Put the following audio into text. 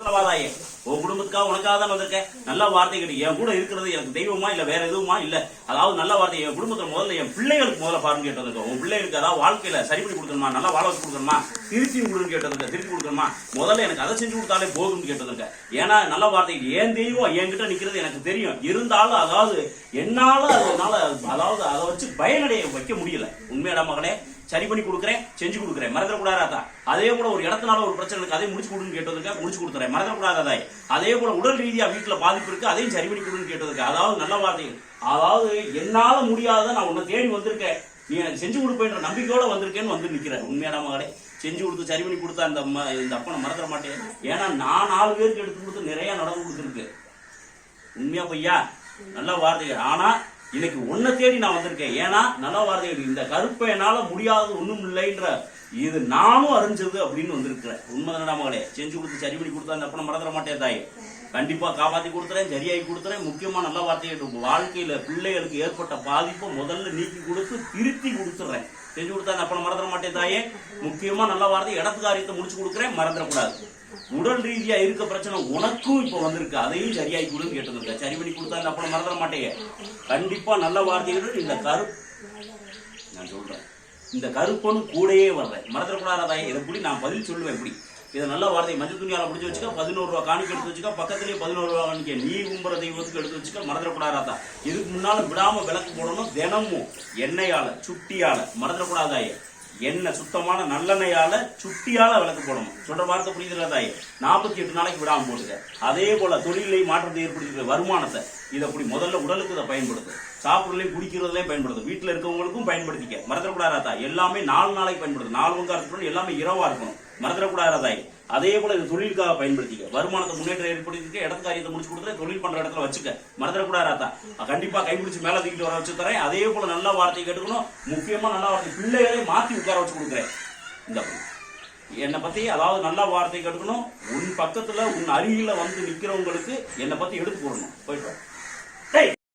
வாதாயே உன் குடும்பத்துக்காக உனக்காக தான் வந்திருக்கேன். நல்ல வார்த்தை கிடைக்கும் என் கூட இருக்கிறது எனக்கு தெய்வமா இல்ல வேற எதுவுமா இல்ல. அதாவது நல்ல வார்த்தை என் குடும்பத்துல முதல்ல என் பிள்ளைகளுக்கு முதல்ல பாருங்க கேட்டதுக்கு உன் பிள்ளைகளுக்கு அதாவது வாழ்க்கையில சரி பண்ணி கொடுக்கணுமா? நல்லா வாழ வச்சு கொடுக்கணுமா? திருச்சி கொடுன்னு கேட்டதுக்கு திருப்பி கொடுக்கணுமா? முதல்ல எனக்கு அதை செஞ்சு கொடுத்தாலே போதும்னு கேட்டதுக்கு ஏன்னா நல்ல வார்த்தை என் தெய்வம் என்கிட்ட நிக்கிறது எனக்கு தெரியும். இருந்தாலும் அதாவது என்னால அதனால அதாவது அதை வச்சு பயனடைய வைக்க முடியல. உண்மையாடா மகனே சரி பண்ணி கொடுக்குறேன் செஞ்சு கொடுக்குறேன். மறந்துடக்கூடாதா அதே போல ஒரு இடத்துனால ஒரு பிரச்சனை இருக்கு அதையும் முடிச்சு கொடுன்னு கேட்டதுக்கு முடிச்சு கொடுத்துறேன். மறந்துடக்கூடாதா அதே போல உடல் ரீதியாக வீட்டில் பாதிப்பு இருக்கு அதையும் சரி பண்ணி கொடுன்னு கேட்டதுக்கு அதாவது நல்ல வார்த்தைகள். அதாவது என்னால முடியாத நான் உன்னை தேடி வந்திருக்கேன். நீ எனக்கு செஞ்சு கொடுப்பேன்ற நம்பிக்கையோட வந்திருக்கேன்னு வந்து நிற்கிறேன் உண்மையான மகளே? செஞ்சு கொடுத்து சரி பண்ணி கொடுத்தா இந்த இந்த அப்பனை மறந்துட மாட்டேன். ஏன்னா நான் நாலு பேருக்கு எடுத்து கொடுத்து நிறைய நடந்து கொடுத்துருக்கு. உண்மையா பையா நல்ல வார்த்தைகள். ஆனா இன்னைக்கு ஒன்றை தேடி நான் வந்திருக்கேன். ஏன்னா நல்ல வார்த்தைகள் இந்த கருப்பை என்னால முடியாதது ஒண்ணும் இல்லைன்ற இது நானும் அறிஞ்சது அப்படின்னு வந்திருக்கிறேன் உண்மைதான மகளே? செஞ்சு கொடுத்து சரி பண்ணி கொடுத்தா அந்த அப்பனை மறந்துட மாட்டேன் தாயே. கண்டிப்பா காப்பாத்தி கொடுத்துறேன் சரியாகி கொடுத்துறேன். முக்கியமா நல்ல வார்த்தைகள் வாழ்க்கையில பிள்ளைகளுக்கு ஏற்பட்ட பாதிப்பை முதல்ல நீக்கி கொடுத்து திருத்தி கொடுத்துறேன். செஞ்சு கொடுத்தா அந்த அப்பனை மறந்துட மாட்டேன் தாயே. முக்கியமா நல்ல வார்த்தை இடத்து காரியத்தை முடிச்சு கொடுக்குறேன் மறந்துடக்கூடாது. உடல் ரீதியா இருக்க பிரச்சனை உனக்கும் இப்ப வந்திருக்கு. அதையும் சரியாகி கொடுன்னு கேட்டது சரி பண்ணி கொடுத்தா அந்த அப்புறம் மறந்துட மாட்டேங்க. கண்டிப்பா நல்ல வார்த்தைகள் இந்த கரு நான் சொல்றேன். இந்த கருப்பனும் கூடயே வர்றேன். மறந்துடக்கூடாதா இதை எப்படி நான் பதில் சொல்லுவேன் இப்படி இதை நல்ல வார்த்தை மஞ்சள் துணியால முடிஞ்சு வச்சுக்க பதினோரு ரூபா காணிக்க எடுத்து வச்சுக்க பக்கத்துலயே பதினோரு ரூபா காணிக்க. நீ கும்புற தெய்வத்துக்கு எடுத்து வச்சுக்க மறந்துடக்கூடாதா இதுக்கு முன்னால விடாம விளக்கு போடணும் தினமும். எண்ணெயால சுட்டியால. மறந்துடக்கூடாதாயே எண்ணெய் சுத்தமான நல்லெண்ணெயால சுட்டியால விளக்கு போடணும். சொல்ற வார்த்தை புரியுதுல நாற்பத்தி எட்டு நாளைக்கு விடாம போடுங்க அதே போல தொழிலை மாற்றத்தை ஏற்படுத்திக்கிற வருமானத்தை இதை அப்படி முதல்ல உடலுக்கு இதை பயன்படுத்து. சாப்பிடலையும் குடிக்கிறதுலையும் பயன்படுத்து. வீட்டில் இருக்கவங்களுக்கும் பயன்படுத்திக்க. மறந்துடக்கூடாதா எல்லாமே நாலு நாளைக்கு பயன்படுது நாலு மணி எல்லாமே இரவா இருக்கணும். மறந்துடக்கூடாதா அதே போல இது தொழிலுக்காக பயன்படுத்திக்க. வருமானத்தை முன்னேற்றம் ஏற்படுத்திக்க இடத்து காரியத்தை முடிச்சு கொடுத்துட்டு தொழில் பண்ற இடத்துல வச்சுக்க. மறந்துடக்கூடாதா கண்டிப்பா கைப்பிடிச்சு மேல தூக்கிட்டு வர வச்சு தரேன். அதே போல நல்ல வார்த்தை கேட்டுக்கணும். முக்கியமா நல்ல வார்த்தை பிள்ளைகளை மாத்தி உட்கார வச்சு கொடுக்குறேன். இந்த என்னை பத்தி அதாவது நல்ல வார்த்தை கேட்டுக்கணும். உன் பக்கத்துல உன் அருகில வந்து நிக்கிறவங்களுக்கு என்னை பத்தி எடுத்து போடணும் போயிட்டு